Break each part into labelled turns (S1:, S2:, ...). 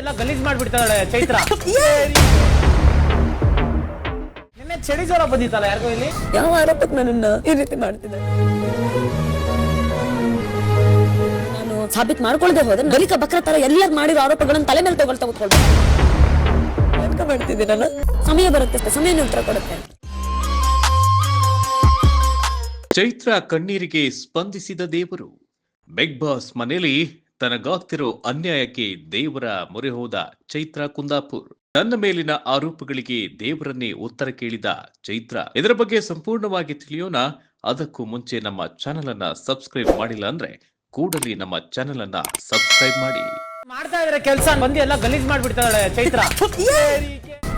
S1: ಎಲ್ಲ ಗಲೀಜ್ ಮಾಡ್ಬಿಡ್ತಾಳೆ ಚೈತ್ರ. ನಿನ್ನೆ ಚಳಿ ಜ್ವರ ಬಂದಿತ್ತಲ್ಲ ಯಾರಿಗೋ ಇಲ್ಲಿ?
S2: ಯಾವ ಆರೋಪಕ್ಕೆ ನನ್ನನ್ನ ಈ ರೀತಿ ಮಾಡ್ತಿದ್ದಾರೆ? ನಾನು ಸಾಬೀತ್ ಮಾಡ್ಕೊಳ್ದೆ ಹೋದ್ರೆ ಬಲಿಕ ಬಕ್ರ ತರ ಎಲ್ಲರೂ ಮಾಡಿರೋ ಆರೋಪಗಳನ್ನ ತಲೆ ಮೇಲೆ ತಗೊಳ್ತಾ ಕೂತ್ಕೊಳ್ಬೇಕು ನಾಟಕ ನಾನು? ಸಮಯ ಬರುತ್ತೆ ಸಮಯ ಉತ್ತರ ಕೊಡುತ್ತೆ.
S3: ಚೈತ್ರ ಕಣ್ಣೀರಿಗೆ ಸ್ಪಂದಿಸಿದ ದೇವರು ಬಿಗ್ ಬಾಸ್ ಮನೆಯಲ್ಲಿ ತನಗಾಗ್ತಿರೋ ಅನ್ಯಾಯಕ್ಕೆ ದೇವರ ಮೊರೆ ಹೋದ ಚೈತ್ರ ಕುಂದಾಪುರ್. ತನ್ನ ಮೇಲಿನ ಆರೋಪಗಳಿಗೆ ದೇವರನ್ನೇ ಉತ್ತರ ಕೇಳಿದ ಚೈತ್ರ. ಇದರ ಬಗ್ಗೆ ಸಂಪೂರ್ಣವಾಗಿ ತಿಳಿಯೋಣ. ಅದಕ್ಕೂ ಮುಂಚೆ ನಮ್ಮ ಚಾನೆಲ್ ಅನ್ನ ಸಬ್ಸ್ಕ್ರೈಬ್ ಮಾಡಿಲ್ಲ ಅಂದ್ರೆ ಕೂಡಲೇ ನಮ್ಮ ಚಾನೆಲ್ ಅನ್ನ ಸಬ್ಸ್ಕ್ರೈಬ್ ಮಾಡಿ.
S1: ಮಾಡ್ತಾ ಇದ್ರೆ ಕೆಲಸ ಮಂದಿ ಎಲ್ಲ ಗಲೀಜ್ ಮಾಡ್ಬಿಡ್ತಾಳೆ ಚೈತ್ರ.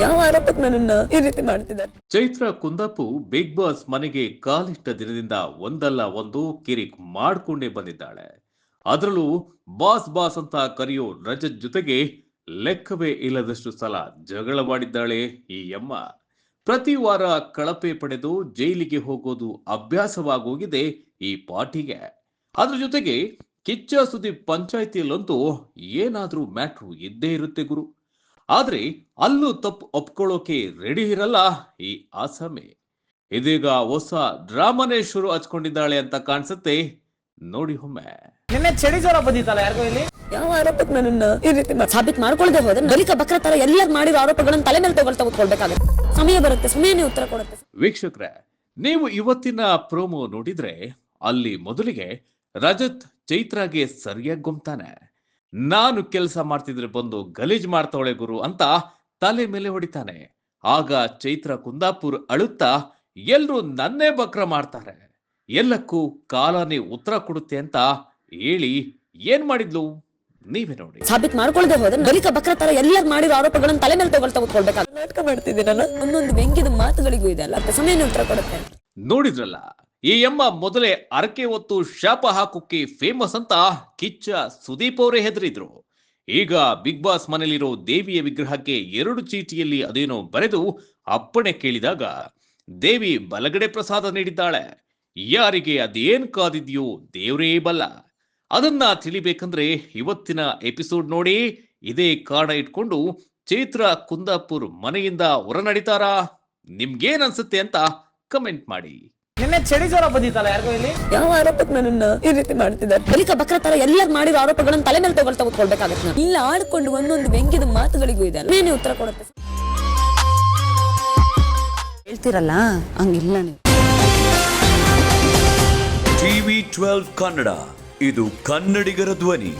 S2: ಯಾವ ಆರೋಪಕ್ಕೆ ನನ್ನನ್ನ ಈ ರೀತಿ ಮಾಡ್ತಿದ್ದಾರೆ.
S3: ಚೈತ್ರ ಕುಂದಾಪು ಬಿಗ್ ಬಾಸ್ ಮನೆಗೆ ಕಾಲಿಟ್ಟ ದಿನದಿಂದ ಒಂದಲ್ಲ ಒಂದು ಕಿರಿಕ್ ಮಾಡ್ಕೊಂಡೇ ಬಂದಿದ್ದಾಳೆ. ಅದರಲ್ಲೂ ಬಾಸ್ ಬಾಸ್ ಅಂತ ಕರೆಯೋ ರಜತ್ ಜೊತೆಗೆ ಲೆಕ್ಕವೇ ಇಲ್ಲದಷ್ಟು ಸಲ ಜಗಳ ಮಾಡಿದ್ದಾಳೆ ಈ ಅಮ್ಮ ಪ್ರತಿ ವಾರ ಕಳಪೆ ಪಡೆದು ಜೈಲಿಗೆ ಹೋಗೋದು ಅಭ್ಯಾಸವಾಗೋಗಿದೆ ಈ ಪಾಟಿಗೆ ಅದ್ರ ಜೊತೆಗೆ ಕಿಚ್ಚ ಸುದೀಪ್ ಪಂಚಾಯಿತಿಯಲ್ಲಂತೂ ಏನಾದ್ರೂ ಮ್ಯಾಟ್ರು ಇದ್ದೇ ಇರುತ್ತೆ ಗುರು. ಆದ್ರೆ ಅಲ್ಲೂ ತಪ್ಪು ಒಪ್ಕೊಳ್ಳೋಕೆ ರೆಡಿ ಇರಲ್ಲ ಈ ಆಸಮೆ. ಇದೀಗ ಹೊಸ ಡ್ರಾಮಾನೇ ಶುರು ಹಚ್ಕೊಂಡಿದ್ದಾಳೆ ಅಂತ ಕಾಣಿಸುತ್ತೆ. ನೋಡಿ ಒಮ್ಮೆ.
S1: ನಿನ್ನೆ ಚಳಿ ಜ್ವರ ಬಂದಿತ್ತಲ್ಲ ಯಾರಿಗೋ ಇಲ್ಲಿ?
S2: ಯಾವ ಆರೋಪಕ್ಕೆ ನನ್ನನ್ನ ಈ ರೀತಿ ಸಾಬೀತ್ ಮಾಡ್ಕೊಳ್ದೆ ಹೋದ್ರೆ ಬಲಿಕ ಬಕ್ರ ತರ ಎಲ್ಲರೂ ಮಾಡಿರೋ ಆರೋಪಗಳನ್ನ ತಲೆ ಮೇಲೆ ತಗೊಳ್ತಾ ಕೂತ್ಕೊಳ್ಬೇಕಾಗುತ್ತೆ. ಸಮಯ ಬರುತ್ತೆ ಸಮಯನೇ ಉತ್ತರ ಕೊಡುತ್ತೆ.
S3: ವೀಕ್ಷಕರೇ ನೀವು ಇವತ್ತಿನ ಪ್ರೋಮೋ ನೋಡಿದ್ರೆ ಅಲ್ಲಿ ಮೊದಲಿಗೆ ರಜತ್ ಚೈತ್ರಾಗೆ ಸರಿಯಾಗಿ ಗುಮ್ತಾನೆ. ನಾನು ಕೆಲಸ ಮಾಡ್ತಿದ್ರೆ ಬಂದು ಗಲೀಜ್ ಮಾಡ್ತಾವಳೆ ಗುರು ಅಂತ ತಲೆ ಮೇಲೆ ಹೊಡಿತಾನೆ. ಆಗ ಚೈತ್ರ ಕುಂದಾಪುರ್ ಅಳುತ್ತಾ ಎಲ್ರು ನನ್ನೇ ಬಕ್ರ ಮಾಡ್ತಾರೆ. ಎಲ್ಲಕ್ಕೂ ಕಾಲನೇ ಉತ್ತರ ಕೊಡುತ್ತೆ ಅಂತ ಹೇಳಿ ಏನ್ ಮಾಡಿದ್ಲು? ನೀವೇ ನೋಡಿ.
S2: ಸಾಬೀತ್ ಮಾಡ್ಕೊಳ್ದೆ ಹೋದ್ರೆ ನಲಿಕ ಬಕ್ರ ತರ ಎಲ್ಲರೂ ಮಾಡಿರೋ ಆರೋಪಗಳನ್ನ ತಲೆ ಮೇಲೆ ತಗೊಳ್ತಾ ಕೂತ್ಕೊಳ್ಬೇಕಾಗುತ್ತೆ ನಾಟಕ ಮಾಡ್ತಿದ್ದೀನಲ್ಲ ಒಂದೊಂದು ವ್ಯಂಗ್ಯದ ಮಾತುಗಳಿಗೂ ಇದೆ ಅಲ್ಲ ಸಮಯನ ಸಮಯನೇ ಉತ್ತರ ಕೊಡುತ್ತೆ.
S3: ನೋಡಿದ್ರಲ್ಲ ಈ ಎಂಬ ಮೊದಲೇ ಅರಕೆ ಹೊತ್ತು ಶಾಪ ಹಾಕೋಕೆ ಫೇಮಸ್ ಅಂತ ಕಿಚ್ಚ ಸುದೀಪ್ ಅವರೇ ಹೆದರಿದ್ರು. ಈಗ ಬಿಗ್ ಬಾಸ್ ಮನೆಯಲ್ಲಿರೋ ದೇವಿಯ ವಿಗ್ರಹಕ್ಕೆ ಎರಡು ಚೀಟಿಯಲ್ಲಿ ಅದೇನೋ ಬರೆದು ಅಪ್ಪಣೆ ಕೇಳಿದಾಗ ದೇವಿ ಬಲಗಡೆ ಪ್ರಸಾದ ನೀಡಿದ್ದಾಳೆ. ಯಾರಿಗೆ ಅದೇನ್ ಕಾದಿದ್ಯೋ ದೇವರೇ ಬಲ್ಲ. ಅದನ್ನ ತಿಳಿಬೇಕಂದ್ರೆ ಇವತ್ತಿನ ಎಪಿಸೋಡ್ ನೋಡಿ ಇದೇ ಕಾರಣ ಇಟ್ಕೊಂಡು ಚೈತ್ರ ಕುಂದಾಪುರ್ ಮನೆಯಿಂದ ಹೊರ ನಡೀತಾರಾ ನಿಮ್ಗೇನ್ ಅನ್ಸುತ್ತೆ ಅಂತ ಕಮೆಂಟ್ ಮಾಡಿ.
S1: ನಿನ್ನೆ ಚಳಿ ಜ್ವರ ಬಂದಿತ್ತಲ್ಲ ಯಾರಿಗೋ ಇಲ್ಲಿ?
S2: ಯಾವ ಆರೋಪಕ್ಕೆ ನನ್ನನ್ನ ಈ ರೀತಿ ಮಾಡ್ತಿದ್ದಾರೆ? ಬಲಿಕ ಬಕ್ರ ತರ ಎಲ್ಲರೂ ಮಾಡಿರೋ ಆರೋಪಗಳನ್ನ ತಲೆ ಮೇಲೆ ತಗೊಳ್ತಾ ಕೂತ್ಕೊಳ್ಬೇಕಾಗುತ್ತೆ ನಾನು. ಇಲ್ಲ ಆಡ್ಕೊಂಡು ಒಂದೊಂದು ವ್ಯಂಗ್ಯದ ಮಾತುಗಳಿಗೂ ಇದೆ. ನೀನೇ ಉತ್ತರ ಕೊಡುತ್ತೆ. ಹೇಳ್ತಿರಲ್ಲ ಹಂಗಿಲ್ಲ ನೀವು.
S4: TV twelve Kannada. ಇದು ಕನ್ನಡಿಗರ ಧ್ವನಿ.